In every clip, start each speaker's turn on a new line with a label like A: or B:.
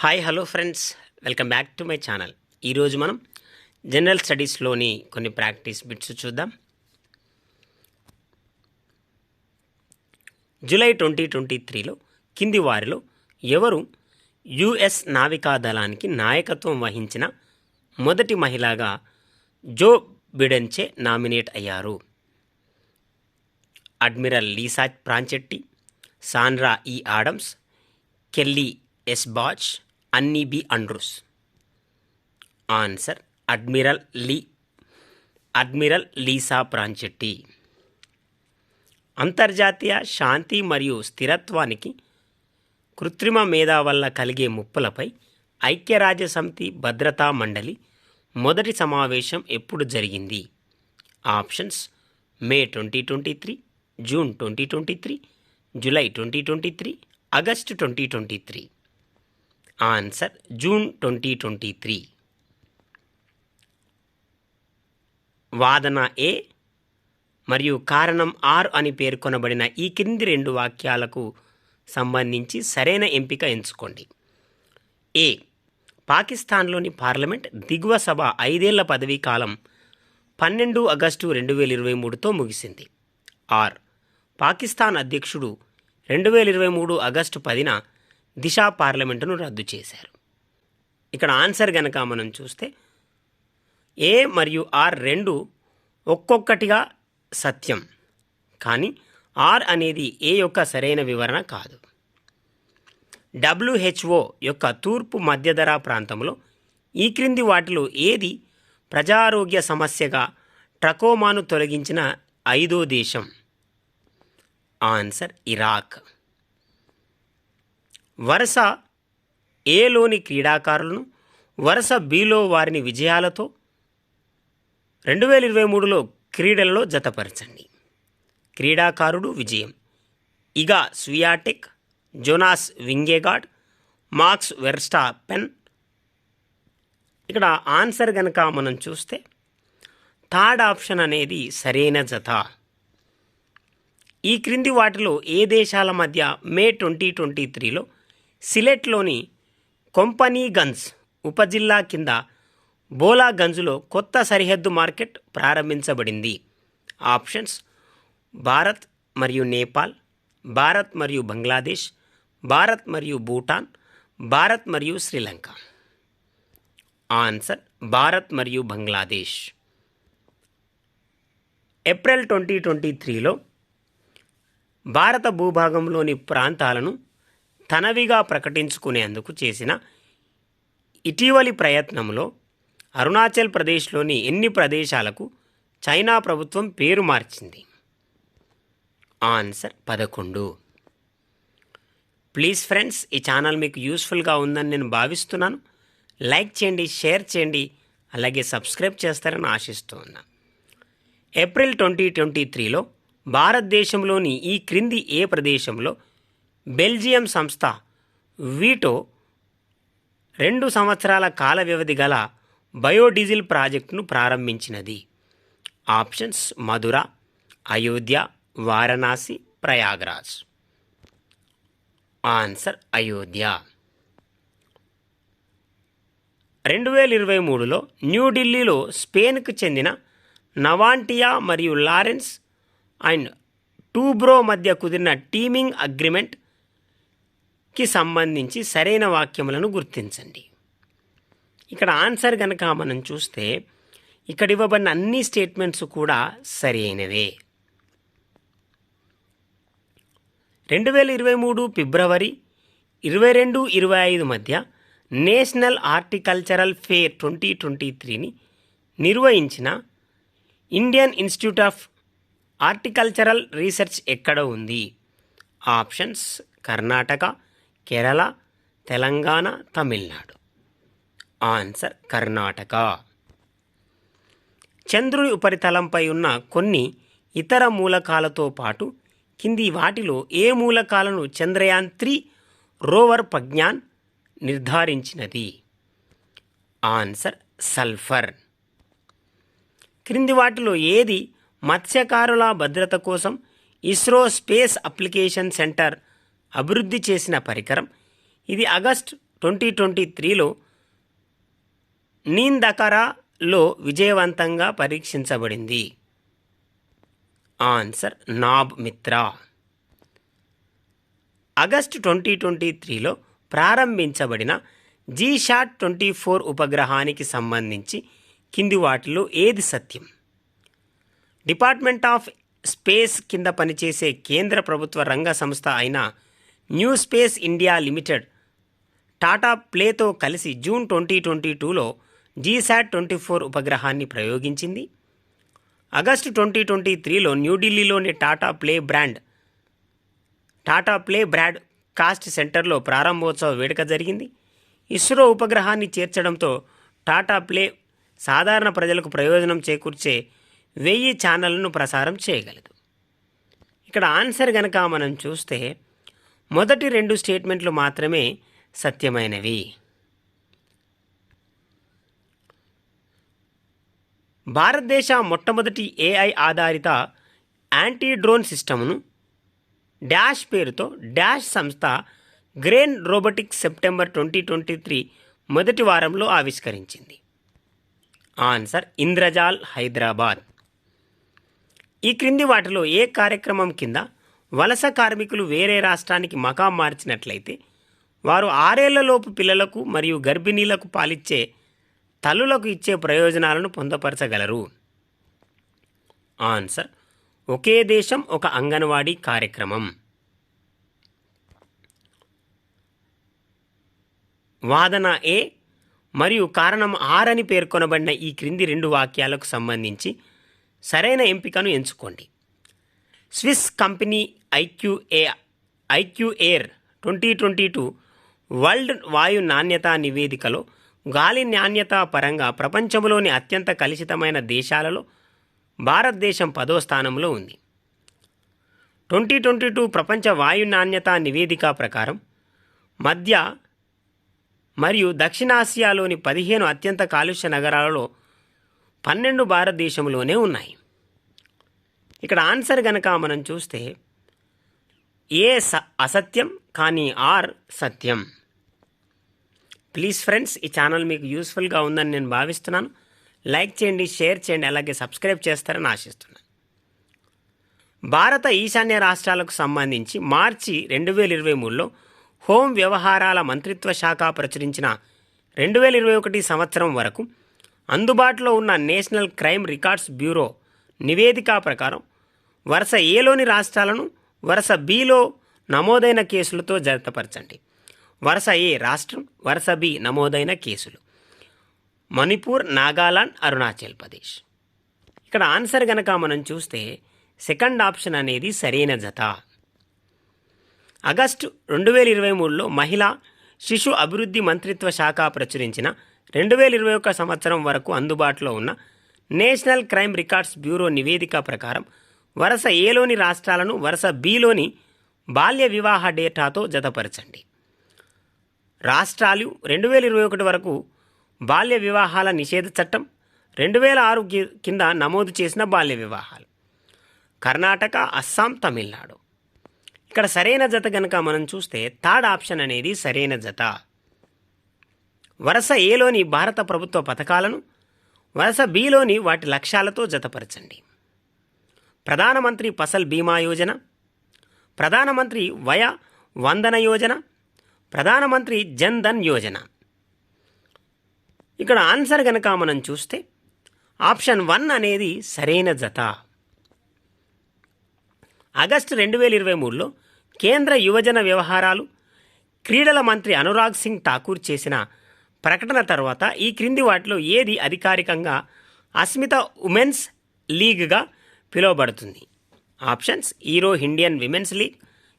A: Hi hello friends welcome back to my channel ఈరోజు మనం general స్టడీస్లోని కొన్ని ప్రాక్టీస్ బిట్స్ చూద్దాం. జూలై ట్వంటీ ట్వంటీ త్రీలో కింది వారిలో ఎవరు యుఎస్ నావికా దళానికి నాయకత్వం వహించిన మొదటి మహిళగా జో బిడెన్చే నామినేట్ అయ్యారు? Admiral Lisa Franchetti Sandra E Adams Kelly S Bach Annie B Andrews. Answer admiral Lee admiral Lisa Franchetti. అంతర్జాతీయ శాంతి మరియు స్థిరత్వానికి కృత్రిమ మేధా వల్ల కలిగే ముప్పులపై ఐక్యరాజ్య సమితి భద్రతా మండలి మొదటి సమావేశం ఎప్పుడు జరిగింది? Options May twenty twenty three June twenty twenty three July twenty twenty three August twenty twenty three. Answer June twenty twenty three. వాదన ఏ? మరియు కారణం ఆర్ అని పేర్కొనబడిన ఈ క్రింది రెండు వాక్యాలకు సంబంధించి సరైన ఎంపిక ఎంచుకోండి. ఏ. పాకిస్తాన్లోని పార్లమెంట్ దిగువ సభ ఐదేళ్ళ పదవీ కాలం పన్నెండు ఆగస్టు రెండు వేల ఇరవై మూడుతో ముగిసింది. ఆర్. పాకిస్తాన్ అధ్యక్షుడు రెండు వేల ఇరవై మూడు ఆగస్టు పదిన దిశా పార్లమెంటును రద్దు చేశారు. ఇక్కడ ఆన్సర్ గనక మనం చూస్తే ఏ మరియు ఆర్ రెండు ఒక్కొక్కటిగా సత్యం కానీ ఆర్ అనేది ఏ యొక్క సరైన వివరణ కాదు. డబ్ల్యూహెచ్ఓ యొక్క తూర్పు మధ్యధరా ప్రాంతంలో ఈ క్రింది వాటిలో ఏది ప్రజారోగ్య సమస్యగా ట్రకోమాను తొలగించిన ఐదో దేశం? Answer Iraq. వరుస ఏలోని క్రీడాకారులను వరుస బిలో వారిని విజయాలతో రెండు వేల ఇరవై మూడులో క్రీడలలో జతపరచండి. క్రీడాకారుడు విజయం. Iga Swiatek Jonas Vingegaard Max Verstappen ఇక్కడ ఆన్సర్ కనుక మనం చూస్తే థర్డ్ ఆప్షన్ అనేది సరైన జత. ఈ క్రింది వాటిలో ఏ దేశాల మధ్య మే ట్వంటీ ట్వంటీ త్రీలో సిలెట్లోని కొంపనీగంజ్ ఉపజిల్లా కింద బోలాగంజ్లో కొత్త సరిహద్దు మార్కెట్ ప్రారంభించబడింది. ఆప్షన్స్ భారత్ మరియు నేపాల్ భారత్ మరియు బంగ్లాదేశ్ భారత్ మరియు భూటాన్ భారత్ మరియు శ్రీలంక. ఆన్సర్ భారత్ మరియు బంగ్లాదేశ్. ఏప్రిల్ ట్వంటీ ట్వంటీ త్రీలో భారత భూభాగంలోని ప్రాంతాలను తనవిగా ప్రకటించుకునేందుకు చేసిన ఇటీవలి ప్రయత్నంలో అరుణాచల్ ప్రదేశ్లోని ఎన్ని ప్రదేశాలకు చైనా ప్రభుత్వం పేరు మార్చింది? ఆన్సర్ పదకొండు. ప్లీజ్ ఫ్రెండ్స్ ఈ ఛానల్ మీకు యూస్ఫుల్గా ఉందని నేను భావిస్తున్నాను. లైక్ చేయండి షేర్ చేయండి అలాగే సబ్స్క్రైబ్ చేస్తారని ఆశిస్తూ ఉన్నా ఏప్రిల్ ట్వంటీ ట్వంటీ త్రీలో భారతదేశంలోని ఈ క్రింది ఏ ప్రదేశంలో బెల్జియం సంస్థ వీటో రెండు సంవత్సరాల కాల వ్యవధి గల బయోడీజిల్ ప్రాజెక్టును ప్రారంభించినది. ఆప్షన్స్ మధుర అయోధ్య వారణాసి ప్రయాగ్రాజ్. ఆన్సర్ అయోధ్య. రెండు వేల ఇరవై మూడులో న్యూఢిల్లీలో స్పెయిన్కు చెందిన నవాంటియా మరియు లారెన్స్ అండ్ టూబ్రో మధ్య కుదిరిన టీమింగ్ అగ్రిమెంట్ కి సంబంధించి సరైన వాక్యములను గుర్తించండి. ఇక్కడ ఆన్సర్ కనుక మనం చూస్తే ఇక్కడ ఇవ్వబడిన అన్ని స్టేట్మెంట్స్ కూడా సరైనవే. రెండు వేల ఇరవై మూడు ఫిబ్రవరి ఇరవై రెండు ఇరవై ఐదు మధ్య national horticultural fair twenty twenty త్రీని నిర్వహించిన Indian institute of horticultural research ఎక్కడ ఉంది? ఆప్షన్స్ కర్ణాటక కేరళ తెలంగాణ తమిళనాడు. ఆన్సర్ కర్ణాటక. చంద్రుని ఉపరితలంపై ఉన్న కొన్ని ఇతర మూలకాలతో పాటు కింది వాటిలో ఏ మూలకాలను Chandrayaan three rover Pragyan నిర్ధారించినది? Answer sulphur. క్రింది వాటిలో ఏది మత్స్యకారుల భద్రత కోసం ఇస్రో స్పేస్ అప్లికేషన్ సెంటర్ అభివృద్ధి చేసిన పరికరం. ఇది ఆగస్ట్ ట్వంటీ ట్వంటీ త్రీలో నీందకరాలో విజయవంతంగా పరీక్షించబడింది. Answer Nabh Mitra. August twenty twenty త్రీలో ప్రారంభించబడిన జీషాట్ ట్వంటీ ఫోర్ ఉపగ్రహానికి సంబంధించి కింది వాటిలో ఏది సత్యం? డిపార్ట్మెంట్ ఆఫ్ స్పేస్ కింద పనిచేసే కేంద్ర ప్రభుత్వ రంగ సంస్థ అయిన New Space India Limited Tata ప్లేతో కలిసి జూన్ ట్వంటీ ట్వంటీ టూలో జీశాట్ ట్వంటీ ఫోర్ ఉపగ్రహాన్ని ప్రయోగించింది. ఆగస్టు ట్వంటీ ట్వంటీ త్రీలో న్యూఢిల్లీలోని Tata play brand Tata play broadcast సెంటర్లో ప్రారంభోత్సవ వేడుక జరిగింది. ఇస్రో ఉపగ్రహాన్ని చేర్చడంతో టాటా ప్లే సాధారణ ప్రజలకు ప్రయోజనం చేకూర్చే వెయ్యి ఛానళ్ళను ప్రసారం చేయగలదు. ఇక్కడ ఆన్సర్ గనక మనం చూస్తే మొదటి రెండు స్టేట్మెంట్లు మాత్రమే సత్యమైనవి. భారతదేశ మొట్టమొదటి ఏఐ ఆధారిత యాంటీ డ్రోన్ సిస్టమ్ను డాష్ పేరుతో డాష్ సంస్థ Grene Robotics September twenty twenty three మొదటి వారంలో ఆవిష్కరించింది. ఆన్సర్ ఇంద్రజాల్ హైదరాబాద్. ఈ క్రింది వాటిలో ఏ కార్యక్రమం కింద వలస కార్మికులు వేరే రాష్ట్రానికి మకాం మార్చినట్లయితే వారు ఆరేళ్ళలోపు పిల్లలకు మరియు గర్భిణీలకు పాలిచ్చే తల్లులకు ఇచ్చే ప్రయోజనాలను పొందపరచగలరు. ఆన్సర్. ఒకే దేశం ఒక అంగన్వాడీ కార్యక్రమం. వాదన ఏ మరియు కారణం ఆర్ అని పేర్కొనబడిన ఈ క్రింది రెండు వాక్యాలకు సంబంధించి సరైన ఎంపికను ఎంచుకోండి. Swiss company IQA IQAir twenty twenty two world వాయు నాణ్యత నివేదికలో గాలి నాణ్యత పరంగా ప్రపంచంలోని అత్యంత కలుషితమైన దేశాలలో భారతదేశం పదో స్థానంలో ఉంది. ట్వంటీ ట్వంటీ టూ ప్రపంచ వాయు నాణ్యత నివేదిక ప్రకారం మధ్య మరియు దక్షిణాసియాలోని పదిహేను అత్యంత కాలుష్య నగరాలలో పన్నెండు భారతదేశంలోనే ఉన్నాయి. ఇక్కడ ఆన్సర్ గనక మనం చూస్తే ఏ స అసత్యం కానీ ఆర్ సత్యం. ప్లీజ్ ఫ్రెండ్స్ ఈ ఛానల్ మీకు యూస్ఫుల్గా ఉందని నేను భావిస్తున్నాను. లైక్ చేయండి షేర్ చేయండి అలాగే సబ్స్క్రైబ్ చేస్తారని ఆశిస్తున్నాను. భారత ఈశాన్య రాష్ట్రాలకు సంబంధించి మార్చి రెండు వేల ఇరవై మూడులో హోం వ్యవహారాల మంత్రిత్వ శాఖ ప్రచురించిన రెండు వేల ఇరవై ఒకటి సంవత్సరం వరకు అందుబాటులో ఉన్న నేషనల్ క్రైమ్ రికార్డ్స్ బ్యూరో నివేదిక ప్రకారం వరుస ఏలోని రాష్ట్రాలను వరుస బిలో నమోదైన కేసులతో జతపరచండి వరుస ఏ రాష్ట్రం వరుస బి నమోదైన కేసులు. మణిపూర్ నాగాలాండ్ అరుణాచల్ ప్రదేశ్. ఇక్కడ ఆన్సర్ గనక మనం చూస్తే సెకండ్ ఆప్షన్ అనేది సరైన జత. ఆగస్టు రెండు వేల ఇరవై మూడులో మహిళా శిశు అభివృద్ధి మంత్రిత్వ శాఖ ప్రచురించిన రెండు వేల ఇరవై ఒక్క సంవత్సరం వరకు అందుబాటులో ఉన్న నేషనల్ క్రైమ్ రికార్డ్స్ బ్యూరో నివేదిక ప్రకారం వరుస ఏలోని రాష్ట్రాలను వరుస బిలోని బాల్య వివాహ డేటాతో జతపరచండి. రాష్ట్రాలు రెండు వేల ఇరవై ఒకటి వరకు బాల్య వివాహాల నిషేధ చట్టం రెండు వేల ఆరు కింద నమోదు చేసిన బాల్య వివాహాలు. కర్ణాటక అస్సాం తమిళనాడు. ఇక్కడ సరైన జత గనక మనం చూస్తే థర్డ్ ఆప్షన్ అనేది సరైన జత. వరుస ఏలోని భారత ప్రభుత్వ పథకాలను వరుస బిలోని వాటి లక్ష్యాలతో జతపరచండి. ప్రధానమంత్రి ఫసల్ బీమా యోజన ప్రధానమంత్రి వయ వందన యోజన ప్రధానమంత్రి జన్ ధన్ యోజన. ఇక్కడ ఆన్సర్ కనుక మనం చూస్తే ఆప్షన్ వన్ అనేది సరైన జత. ఆగస్టు రెండు వేల ఇరవై మూడులో కేంద్ర యువజన వ్యవహారాలు క్రీడల మంత్రి అనురాగ్ సింగ్ ఠాకూర్ చేసిన ప్రకటన తర్వాత ఈ క్రింది వాటిలో ఏది అధికారికంగా అస్మిత ఉమెన్స్ లీగ్గా పిలువబడుతుంది. Options hero Indian women's league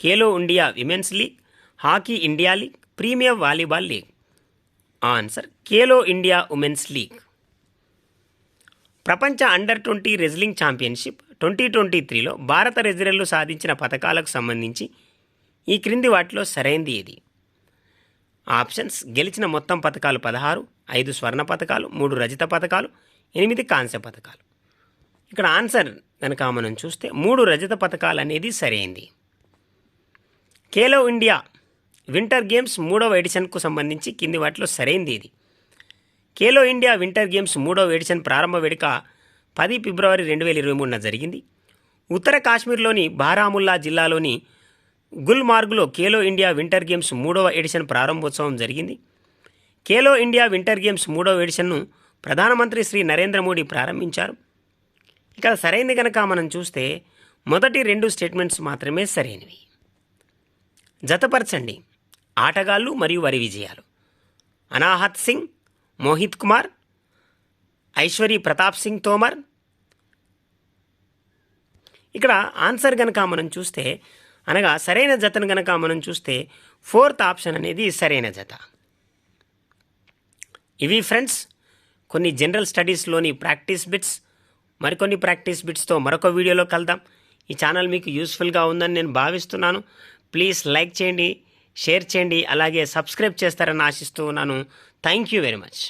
A: Khelo India women's league hockey India league premier volleyball league. Answer Khelo India women's league. ప్రపంచ under twenty wrestling championship twenty twenty త్రీలో భారత రెజ్లర్లు సాధించిన పథకాలకు సంబంధించి ఈ క్రింది వాటిలో సరైంది ఏది? ఆప్షన్స్ గెలిచిన మొత్తం పథకాలు పదహారు ఐదు స్వర్ణ పథకాలు మూడు రజిత పథకాలు ఎనిమిది కాంస్య పథకాలు. ఇక్కడ ఆన్సర్ కనుక మనం చూస్తే మూడు రజత పథకాలు అనేది సరైంది. ఖేలో ఇండియా వింటర్ గేమ్స్ మూడవ ఎడిషన్కు సంబంధించి కింది వాటిలో సరైంది ఇది. ఖేలో ఇండియా వింటర్ గేమ్స్ మూడవ ఎడిషన్ ప్రారంభ వేడుక పది ఫిబ్రవరి రెండు వేల ఇరవై మూడున జరిగింది. ఉత్తర కాశ్మీర్లోని బారాముల్లా జిల్లాలోని గుల్మార్గ్లో ఖేలో ఇండియా వింటర్ గేమ్స్ మూడవ ఎడిషన్ ప్రారంభోత్సవం జరిగింది. ఖేలో ఇండియా వింటర్ గేమ్స్ మూడవ ఎడిషన్ను ప్రధానమంత్రి శ్రీ నరేంద్ర మోడీ ప్రారంభించారు. ఇక్కడ సరైనది కనుక మనం చూస్తే మొదటి రెండు స్టేట్మెంట్స్ మాత్రమే సరైనవి. జతపరచండి. ఆటగాళ్ళు మరియు వారి విజయాలు. అనాహత్ సింగ్ మోహిత్ కుమార్ ఐశ్వరి ప్రతాప్ సింగ్ తోమర్. ఇక్కడ ఆన్సర్ కనుక మనం చూస్తే అనగా సరైన జతను కనుక మనం చూస్తే ఫోర్త్ ఆప్షన్ అనేది సరైన జత. ఇవి ఫ్రెండ్స్ కొన్ని జనరల్ స్టడీస్లోని ప్రాక్టీస్ బిట్స్ మరికొన్ని ప్రాక్టీస్ బిట్స్తో మరొక వీడియోలో కలుద్దాం. ఈ ఛానల్ మీకు యూస్ఫుల్గా ఉందని నేను భావిస్తున్నాను. ప్లీజ్ లైక్ చేయండి షేర్ చేయండి అలాగే సబ్స్క్రైబ్ చేస్తారని ఆశిస్తూ ఉన్నాను. Thank you very much.